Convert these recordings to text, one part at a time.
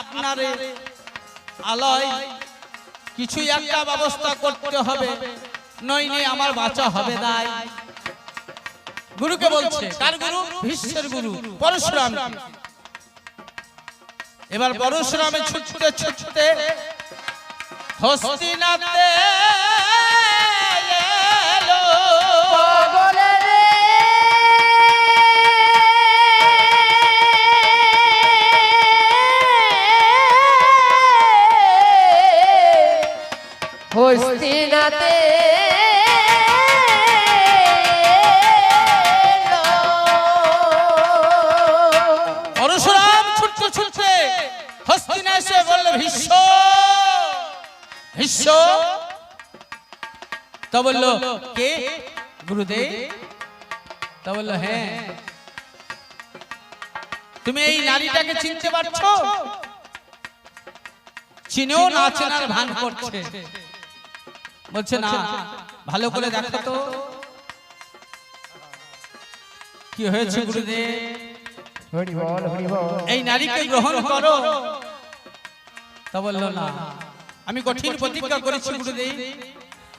আপনার আলয় কিছু একটা ব্যবস্থা করতে হবে, নইলে আমার বাঁচা হবে নাই গুরুকে বলছে, কার গুরু? ভীষ্মের গুরু, পরশুরাম। এবার পরশুরামে ছুটতে ছুটতে হস্তিনাতে ভীষ্ম ভীষ্ম তা বলল কে? গুরুদেব? তা বলল হ্যাঁ। তুমি এই নারীটাকে চিনতে পারছ? চিনেও না চেনার ভান করছে। বলছে না ভালো করে দেখো তো। কি হয়েছে গুরুদেব? হরি বল হরি বল। এই নারীকে গ্রহণ করো। তা বলল না। আমি কঠিন প্রতিজ্ঞা করেছি গুরুদেব।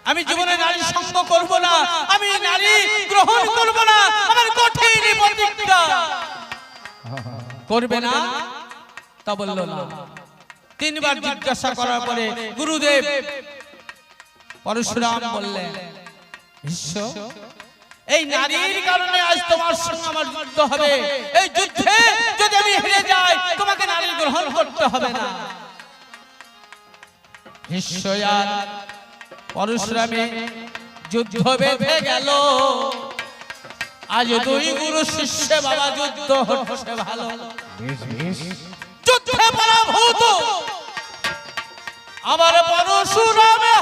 আমি জীবনে নারী সঙ্গ করব না। আমি নারী গ্রহণ করব না। আমার কঠিন প্রতিজ্ঞা। করবে না। তা বলল না। তিনবার জিজ্ঞাসা করার পরে গুরুদেব পরশুরাম বললেন এই নারীর কারণে আজ তোমার সঙ্গে আমার যুদ্ধ হবে। এই যুদ্ধে যদি আমি হেরে যাই তোমাকে নারী গ্রহণ করতে হবে না। ভীষ্ময়ার পরশুরামে যুদ্ধ বেঁধে গেল। আজ দুই গুরু শিষ্যে বাবা যুদ্ধ হচ্ছে ভালো। যুদ্ধে পরাভূত। আমার পরশুরামে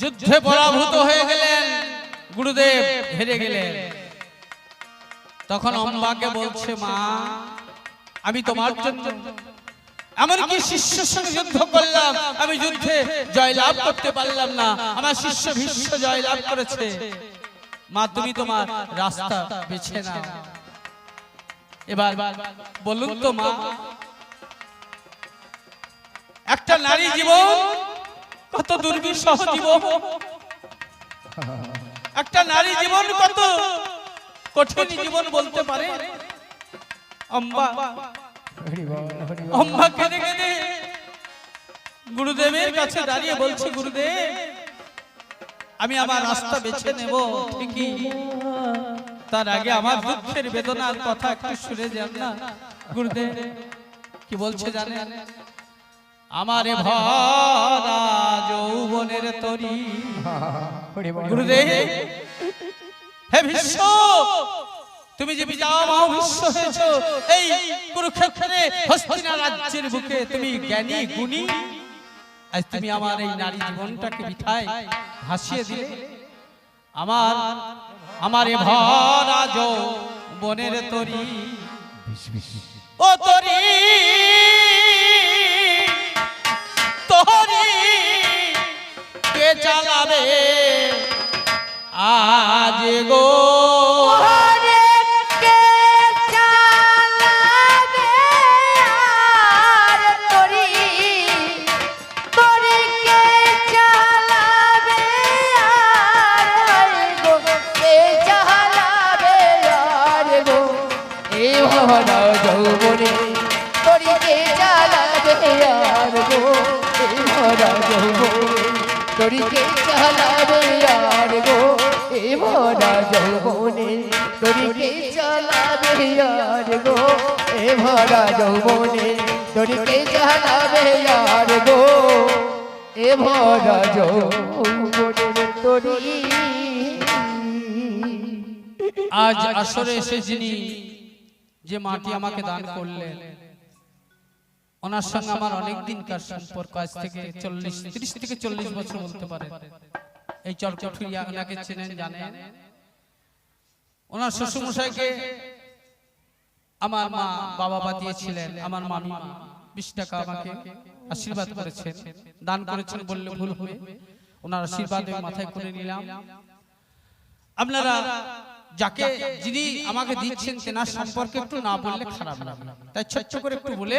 যুদ্ধে পরাভূত হয়ে গেলেন, গুরুদেব হেরে গেলেন। তখন অম্বাকে বলছে, মা, আমি তোমার জন্য এমনকি শিষ্যের সঙ্গে যুদ্ধ করলাম। আমি যুদ্ধে জয়লাভ করতে পারলাম না। আমার শিষ্য ভীষ্ম জয়লাভ করেছে। মা, তুমি তোমার রাস্তা বেছে নাও। এবার বলুন তো, মা একটা নারী জীবন কত দুর্বিষহ জীবন? একটা নারী জীবন কত কঠিন জীবন বলতে পারে? অম্বা অম্বা কেঁদে কেঁদে গুরুদেবের কাছে দাঁড়িয়ে বলছি গুরুদেব আমি আমার রাস্তা বেছে নেব ঠিকই। তার আগে আমার দুঃখের বেদনার কথা একটু শুনে যান না। গুরুদেব কি বলছে জানেন? আমারে ভরা যৌবনের তরি। গুরুদেব হে ভীষ্ম তুমি যে পিতামহ ভীষ্ম হয়েছ এই কুরুক্ষেত্রে হস্তিনা রাজ্যের বুকে তুমি জ্ঞানী গুণী। আজ তুমি আমার এই নারী জীবনটাকে বিঠায় ভাসিয়ে দিলে। আমার আমার ভরা যৌবনের তরি। ও তরি চালাবে আজ গো যৌবনে তরিকে চালাবে আর গো। এই ভরা যৌবনে তরিকে চালাবে আর গো। এ ভরা যৌবনে তরিকে চালাবে আর গো। এ ভরা যৌবনে তরি আজ আসরে এসে যিনি যে মাটি আমাকে দান করলেন। ওনার সঙ্গে আমার অনেক দিনকার সম্পর্ক আজ থেকে চল্লিশ তিরিশ থেকে চল্লিশ বছর বলতে পারে। এই চরচঠুরিয়া ওনাকে চেনেন জানেন? ওনার শ্বশুরমশাইকে আমার মা বাবা মা দিয়েছিলেন আমার মামি। বিশ টাকা আমাকে আশীর্বাদ করেছেন দান করেছেন বললে ভুল হবে। ওনার আশীর্বাদ মাথায় করে নিলাম। আপনারা যাকে যিনি আমাকে দিচ্ছেন তেনার সম্পর্কে একটু না বললে খারাপ লাগে তাই ছোট্ট করে একটু বলে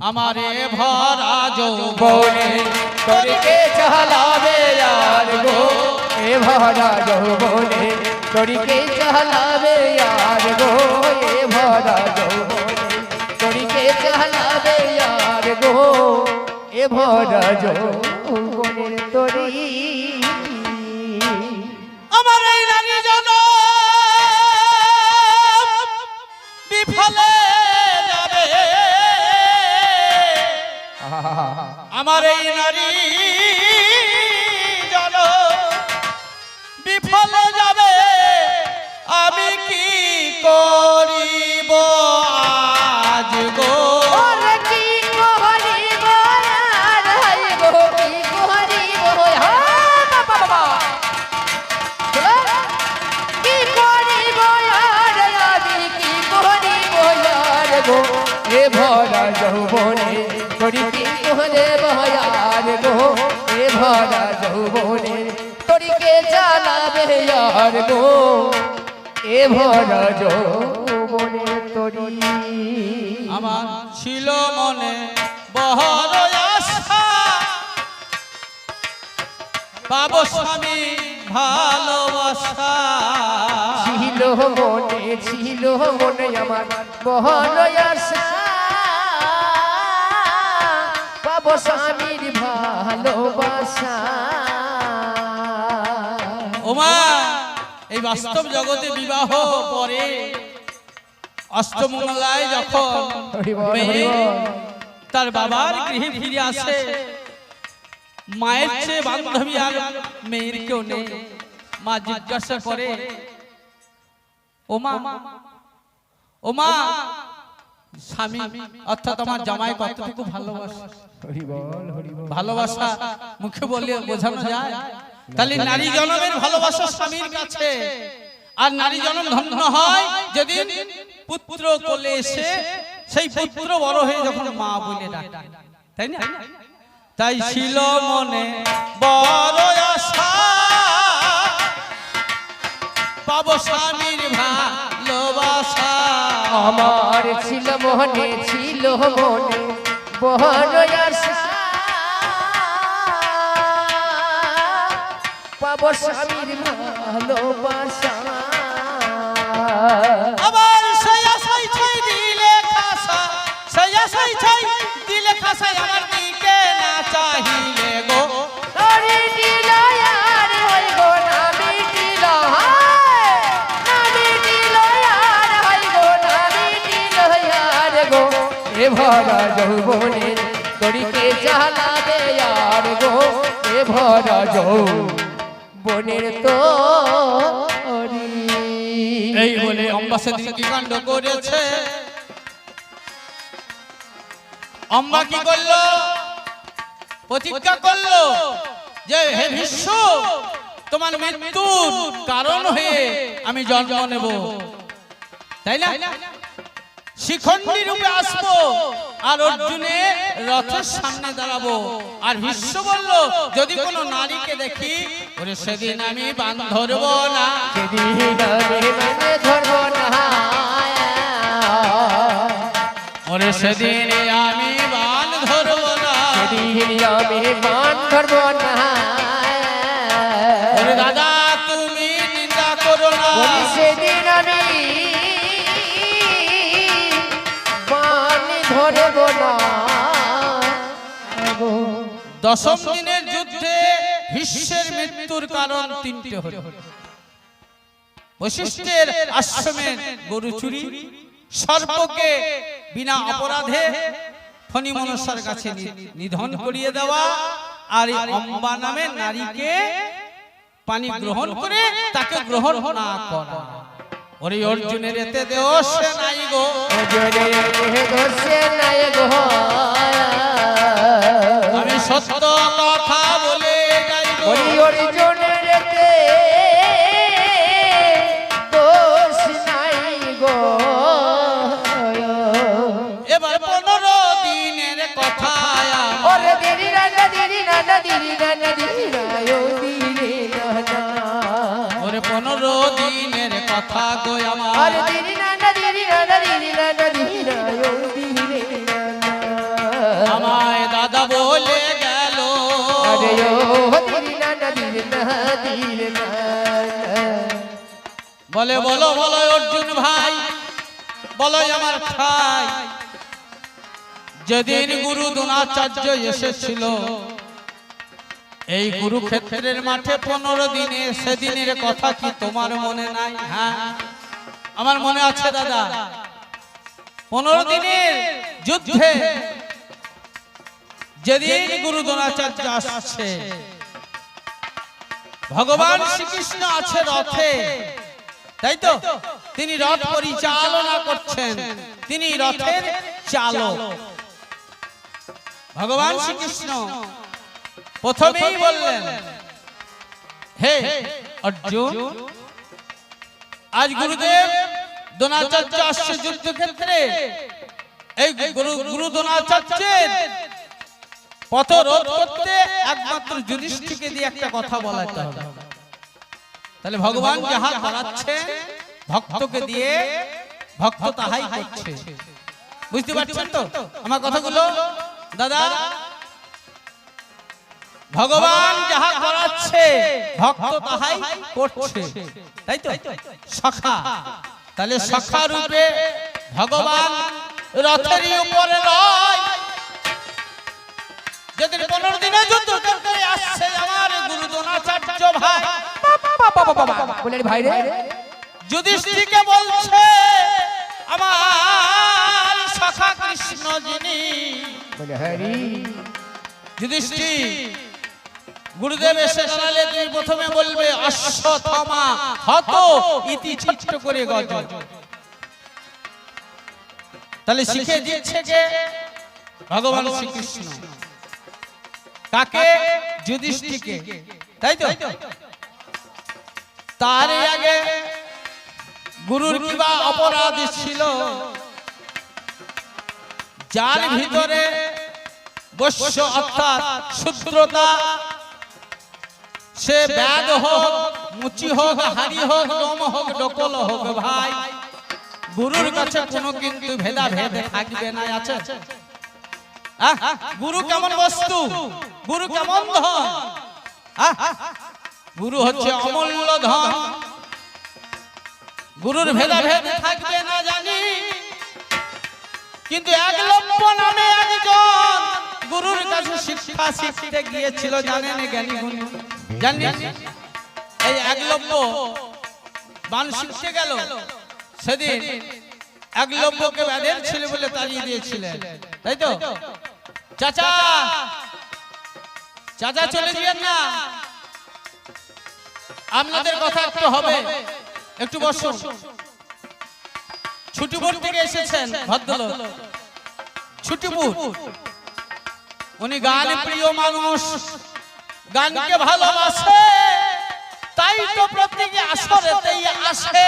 আমারে ভরা বনে তরিকে চালাবে আর গো। এ ভরা যৌবনে তরিকে চালাবে আর গো। এ ভরা যৌবনে তরিকে চালাবে আর গো। এ ভরা যৌবনের তরি আমার আমার এই নারী জল বিফল যাবে আমি কি গো এ ভরা যৌবনে তোরি। আমার ছিল মনে বহর আশা। পাবো স্বামী ভালোবাসা। ছিল মনে ছিল মনে আমার বহর আশা। পাবো স্বামীর ভালোবাসা। ওমা এই বাস্তব জগতে বিবাহ পরে অষ্টমঙ্গলায় যখন তার বাবার গৃহে ফিরে আসে মায়ের চেয়ে বান্ধবী আর মেয়ের কেউ নেই। মা জিজ্ঞাসা করে ওমা ওমা স্বামী অর্থাৎ আমার জামাই কতটুকু ভালোবাসা। ভালোবাসা মুখে বলে বোঝানো যায়। তাহলে নারী জনমের ভালোবাসা স্বামীর কাছে। আর নারী জনম ধন্য হয় যদি পুত্র কোলে এসে সেই পুত্র বড় হয়ে যখন মা বলে ডাকে। তাই না? তাই ছিল মনে বড় আশা। পাবো স্বামীর ভালোবাসা। আমার ছিল মনে ছিল মনে বহর পাবো স্বামীর ভালোবাসা। আবার সেই আশাই ছাই দিলে খাসা সেই আশাই ছাই দিলে খাসা আমার দিকে না চাহিলে গো। তোরি দিল আর হই গো নামি দিল নামি দিল আর গো নামি দিল আর গো এ ভরা যৌবনে যৌবনের তো এই বলে অম্বা সেদিন কি কাণ্ড করেছে? অম্বা কি করল? প্রতিজ্ঞা করল যে হে বিশ্ব তোমার মৃত্যুর কারণ হয়ে আমি জন্ম নেব। তাই না? শিখণ্ডী রূপে আসব আর অর্জুনে রথের সামনে দাঁড়াবো। আর ভীষ্ম বলল যদি কোনো নারীকে দেখি ওরে সেদিন আমি বান ধরবো না। সেদিন আমি মানে ধরব না ওরে সেদিন আমি বান ধরবো না। সেদিন আমি মান ধরব না। দশম দিনের যুদ্ধে ভীষ্মের মৃত্যুর কারণ তিনটে হল। বৈশিষ্ট্যের আশ্রমের গরু চুরি সর্পকে বিনা অপরাধে ফণি মনসার কাছে নিধন করিয়ে দেওয়া আর এই অম্বা নামের নারীকে পানি গ্রহণ করে তাকে গ্রহণ না করা। ওরে অর্জুনের এতে দোষ নাই গো। ওজনে দেহে দোষে নাই গো। সত্য কথা বলে এবার পনেরো দিনের কথা। ওরে দিদি নানা দিদি নানা দিদি নানা দিদি ওরে পনেরো দিনের কথা গো আমার। বলে, বলো বলো, অর্জুন ভাই, বলো আমার ভাই। যেদিন গুরু দ্রোণাচার্য এসেছিল, এই কুরুক্ষেত্রের মাঠে পনেরো দিনে, সেদিনের কথা কি তোমার মনে নাই? হ্যাঁ? আমার মনে আছে, দাদা। পনেরো দিনের যুদ্ধে যেদিন গুরু দ্রোণাচার্য আসছে ভগবান শ্রীকৃষ্ণ আছে রথে। তাই তো? তিনি রথ পরিচালনা করছেন। তিনি রথের চালক। ভগবান শ্রীকৃষ্ণ। প্রথমেই বললেন হে অর্জুন আজ গুরুদেব দ্রোণাচার্য আসছে যুদ্ধক্ষেত্রে এই গুরু গুরু দ্রোণাচার্যের পথ রোধ করতে একমাত্র যুধিষ্ঠিকে দিয়ে একটা কথা বলাতে হবে। তাহলে ভগবান যাহা করাচ্ছে, ভক্তকে দিয়ে ভক্ত তাহাই করছে। বুঝতে পারছেন তো আমার কথাগুলো? দাদা, ভগবান যাহা করাচ্ছে, ভক্ত তাহাই করছে। তাই তো? সখা। তাহলে সখা রূপে ভগবান রথেরই উপরে রয় যেদিন পনেরো দিনে যুদ্ধ করতে আসছে আমার গুরু দ্রোণাচার্য ভাই। বলে ভাই রে। বলছে আমার সখা কৃষ্ণ যিনি বলে হরি যুধিষ্ঠির গুরুদেব এসে দাঁড়ালে তুমি প্রথমে বলবে অশ্বথমা হত ইতি ছোট্ট করে গজ। তাহলে শিখে দিচ্ছে কে? ভগবান শ্রীকৃষ্ণ। কাকে? যুধিষ্ঠিরকে। তাই তো? তার আগে গুরুর কিবা অপরাধ ছিল। যার ভিতরে বৈশ্য অর্থাৎ শূদ্রতা। সে ব্যাগ হোক মুচি হোক হাড়ি হোক ডোম হোক ডকল হোক ভাই। গুরুর কাছে কোনো কিন্তু ভেদা ভেদ থাকবে না আছে? গুরু কেমন বস্তু? গুরু কেমন ধন? গুরু হচ্ছে অমূল্য ধন। গুরুর ভেদা ভেদ থাকবে না জানি। কিন্তু একলব্য নামে একজন গুরুর কাছে শিক্ষা শিখতে গিয়েছিল জানেন জ্ঞানী গুণী? জানেন? এই একলব্য বান শিখতে গেল। সেদিন একলব্যকে ব্যাধের ছিল বলে তাড়িয়ে দিয়েছিলেন। তাই তো? চাচা! চাচা চলে যাবেন না। আপনাদের কথা একটু হবে। একটু বসুন। ছুটিপুর থেকে এসেছেন ভদ্রলোক। ছুটিপুর। উনি গান প্রিয় মানুষ। গানকে ভালোবাসে। তাই তো প্রত্যেকে আসরেতেই আসে।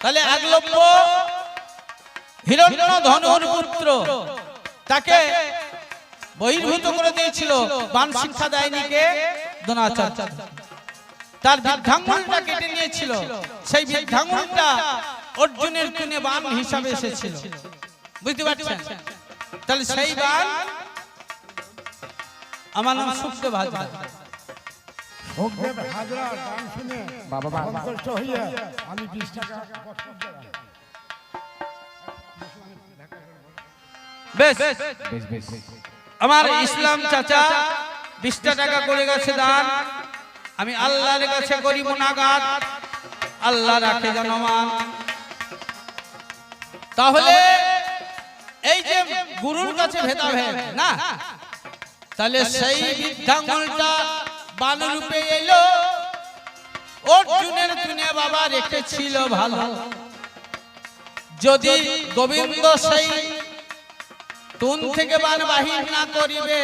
তাহলে একলব্য হিরণ্য ধনুর পুত্র। তাকে বহির্ভূত করে দিয়েছিল বান শিক্ষা দেয়নি কে দ্রোণাচার্য। তার বৃদ্ধাঙ্গুলটা কেটে নিয়েছিল। সেই বৃদ্ধাঙ্গুলটা অর্জুনের কিনে বান হিসাবে এসেছিল। বুঝতে পারছেন? তাহলে সেই বান আমার নাম সুখদেব হাজরা। ভোগদেব হাজরা। গান শুনে বাবা বাবা। সন্তুষ্ট হইয়া আমি বিশ টাকা দিলাম। বেশ। বেশ বেশ। আমার ইসলাম চাচা বিশটা টাকা করে গেছে দান। আমি আল্লাহর কাছে করি মোনাগাত আল্লাহ রাখে জনমান। তাহলে এই যে গুরুর কাছে ভেদাভেদ না? তাহলে সেই বৃদ্ধাঙ্গুলটা বানরূপে এলো। অর্জুনের তুনে বাবা রেখেছিল ভালো। যদি গোবিন্দ সেই তুন থেকে বান বাহির না করিবে।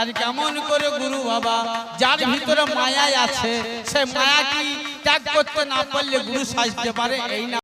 আর কেমন করে গুরু বাবা, যার ভিতরে মায়া আছে, সে মায়া কি ত্যাগ করতে না পারলে গুরু সাজতে পারে? এই না